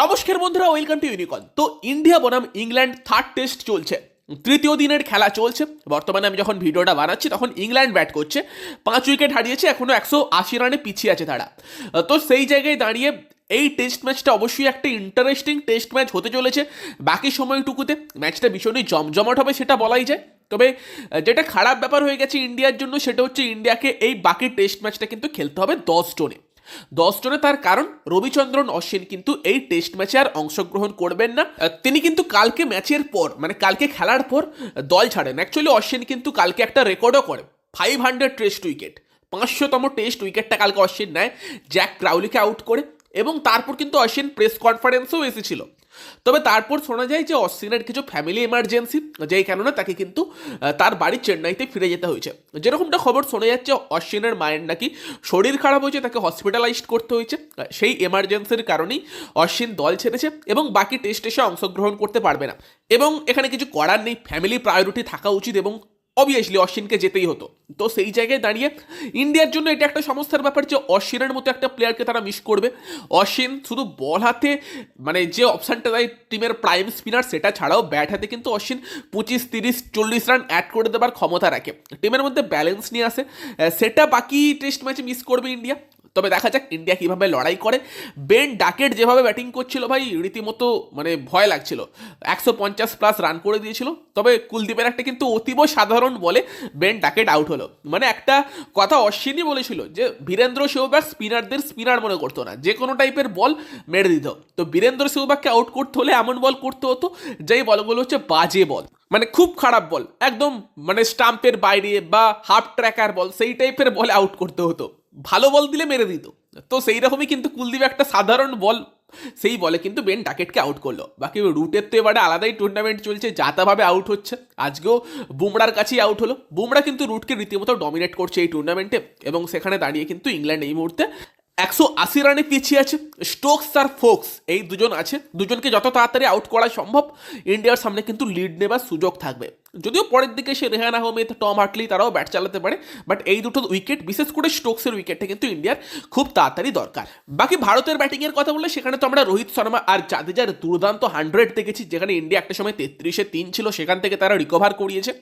নমস্কার বন্ধুরা, welcome to ইউনিকন। তো ইন্ডিয়া বনাম ইংল্যান্ড থার্ড টেস্ট চলছে। তৃতীয় দিনের খেলা চলছে। বর্তমানে আমি যখন ভিডিওটা বানাচ্ছি, তখন ইংল্যান্ড ব্যাট করছে। পাঁচ উইকেট হারিয়েছে এখনও একশো আশি রানে পিছিয়ে আছে তারা। তো সেই জায়গায় দাঁড়িয়ে এই টেস্ট ম্যাচটা অবশ্যই একটা ইন্টারেস্টিং টেস্ট ম্যাচ হতে চলেছে বাকি সময়টুকুতে। ম্যাচটা ভীষণই জমজমাট হবে সেটা বলাই যায়। তবে, যেটা খারাপ ব্যাপার হয়ে গেছে ইন্ডিয়ার জন্য, সেটা হচ্ছে ইন্ডিয়াকে এই বাকি টেস্ট ম্যাচটা কিন্তু খেলতে হবে দশ জনে। দশ জনে তার কারণ, রবিচন্দ্রন অশ্বিন কিন্তু এই টেস্ট ম্যাচে আর অংশগ্রহণ করবেন না। তিনি কিন্তু কালকে ম্যাচের পর মানে কালকে খেলার পর, দল ছাড়েন। অ্যাকচুয়ালি অশ্বিন কিন্তু কালকে একটা রেকর্ডও করে। ফাইভ হান্ড্রেড টেস্ট উইকেট পাঁচশোতম টেস্ট উইকেটটা কালকে অশ্বিন নেয়। জ্যাক ক্রাউলিকে আউট করে এবং তারপর কিন্তু অশ্বিন প্রেস কনফারেন্সেও এসেছিল। তবে তারপর শোনা যায় যে অশ্বিনের কিছু ফ্যামিলি এমার্জেন্সি যেই কারণে তাকে কিন্তু তার বাড়ি চেন্নাইতে ফিরে যেতে হয়েছে। যেরকমটা খবর শোনা যাচ্ছে, অশ্বিনের মায়ের নাকি শরীর খারাপ হয়েছে, তাকে হসপিটালাইজড করতে হয়েছে। সেই এমার্জেন্সির কারণেই অশ্বিন দল ছেড়েছে এবং বাকি টেস্টে সে অংশগ্রহণ করতে পারবে না। এবং এখানে কিছু করার নেই ফ্যামিলি প্রায়োরিটি থাকা উচিত এবং অবভিয়াসলি অশ্বিনকে যেতেই হতো। তো সেই জায়গায় দাঁড়িয়ে ইন্ডিয়ার জন্য এটা একটা সমস্যার ব্যাপার যে অশ্বিনের মতো একটা প্লেয়ারকে তারা মিস করবে। অশ্বিন শুধু বল হাতে মানে যে অপশানটা দেয় টিমের প্রাইম স্পিনার সেটা ছাড়াও ব্যাট হাতে কিন্তু অশ্বিন পঁচিশ, তিরিশ, চল্লিশ রান অ্যাড করে দেবার ক্ষমতা রাখে। টিমের মধ্যে ব্যালেন্স নিয়ে আসে। সেটা বাকি টেস্ট ম্যাচে মিস করবে ইন্ডিয়া। তবে দেখা যাক ইন্ডিয়া কীভাবে লড়াই করে। বেন ডাকেট যেভাবে ব্যাটিং করছিল ভাই, রীতিমতো মানে ভয় লাগছিল। একশো পঞ্চাশ প্লাস রান করে দিয়েছিল। তবে কুলদীপের একটা কিন্তু অতীব সাধারণ বলে বেন ডাকেট আউট হলো। মানে একটা কথা অশ্বিনী বলেছিল যে, বীরেন্দ্র সেহবাগ স্পিনারদের স্পিনার মনে করতো না। যে কোনো টাইপের বল মেরে দিত। তো বীরেন্দ্র সেহবাগকে আউট করতে হলে এমন বল করতে হতো, যেই বলগুলো হচ্ছে বাজে বল মানে খুব খারাপ বল একদম মানে স্টাম্পের বাইরে বা হাফ ট্র্যাকার বল সেই টাইপের বলে আউট করতে হতো। ভালো বল দিলে মেরে দিত। তো সেই রকমই কিন্তু কুলদীপ একটা সাধারণ বল, সেই বলে কিন্তু বেন ডাকেটকে আউট করল। বাকি রুটের তো এবারে আলাদাই টুর্নামেন্ট চলছে, যাতাভাবে আউট হচ্ছে। আজকেও বুমরার কাছেই আউট হলো। বুমরা কিন্তু রুটকে রীতিমতো ডমিনেট করছে এই টুর্নামেন্টে এবং সেখানে দাঁড়িয়ে কিন্তু ইংল্যান্ড এই মুহূর্তে একশো আশি রানে পিছিয়ে আছে। স্টোকস আর ফোক্স এই দুজন আছে। দুজনকে যত তাড়াতাড়ি আউট করা সম্ভব ইন্ডিয়ার সামনে কিন্তু লিড নেবার সুযোগ থাকবে। যদিও পরের দিকে সে রেহান আহমেদ, টম হার্টলি তারাও ব্যাট চালাতে পারে বাট এই দুটো উইকেট বিশেষ করে স্টোকসের উইকেটটা কিন্তু ইন্ডিয়ার খুব তাড়াতাড়ি দরকার। বাকি ভারতের ব্যাটিংয়ের কথা বললে সেখানে তো আমরা রোহিত শর্মা আর জাদেজার দুর্দান্ত হান্ড্রেড দেখেছি, যেখানে ইন্ডিয়া একটা সময় তেত্রিশে তিন ছিল, সেখান থেকে তারা রিকভার করিয়েছে।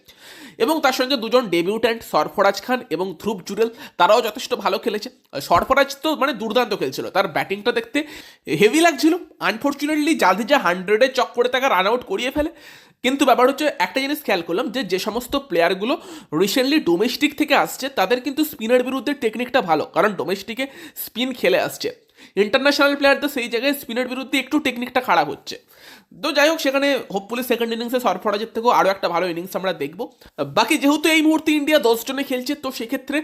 এবং তার সঙ্গে দুজন ডেবিউট্যান্ট সরফরাজ খান এবং ধ্রুব জুরেল, তারাও যথেষ্ট ভালো খেলেছে। সরফরাজ তো মানে দুর্দান্ত খেলছিল, তার ব্যাটিংটা দেখতে হেভি লাগছিল। আনফর্চুনেটলি জাদেজা হান্ড্রেডের চক্করে তাকে রান আউট করিয়ে ফেলে। কিন্তু ব্যাপার হচ্ছে, একটা জিনিস খেয়াল করলাম যে যে সমস্ত প্লেয়ারগুলো রিসেন্টলি ডোমেস্টিক থেকে আসছে, তাদের কিন্তু স্পিনের বিরুদ্ধে টেকনিকটা ভালো, কারণ ডোমেস্টিকে স্পিন খেলে আসছে। ইন্টারন্যাশনাল প্লেয়ারদের সেই জায়গায় স্পিনের বিরুদ্ধে একটু টেকনিকটা খারাপ হচ্ছে। তো যাই হোক, সেখানে হোপফুলি সেকেন্ড ইনিংসে সরফরাজের থেকেও আরও একটা ভালো ইনিংস আমরা দেখব। বাকি যেহেতু এই মুহূর্তে ইন্ডিয়া দশ জনে খেলছে, তো সেক্ষেত্রে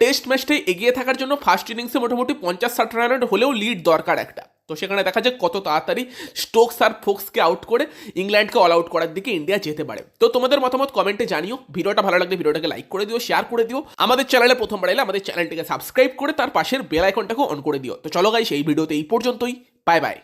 টেস্ট ম্যাচটায় এগিয়ে থাকার জন্য ফার্স্ট ইনিংসে মোটামুটি পঞ্চাশ ষাট রানের হলেও লিড দরকার একটা। তো সেখানে দেখা যাক কত তাড়াতাড়ি স্টোকস আর ফোক্সকে আউট করে ইংল্যান্ডকে অল আউট করার দিকে ইন্ডিয়া যেতে পারে। তো তোমাদের মতামত কমেন্টে জানিও। ভিডিওটা ভালো লাগলে ভিডিওটাকে লাইক করে দিও শেয়ার করে দিও। আমাদের চ্যানেলে প্রথমবার এলে আমাদের চ্যানেলটিকে সাবস্ক্রাইব করে তার পাশের বেল আইকনটাকে অন করে দিও। তো চলো গাইস এই ভিডিওতে এই পর্যন্তই। Bye bye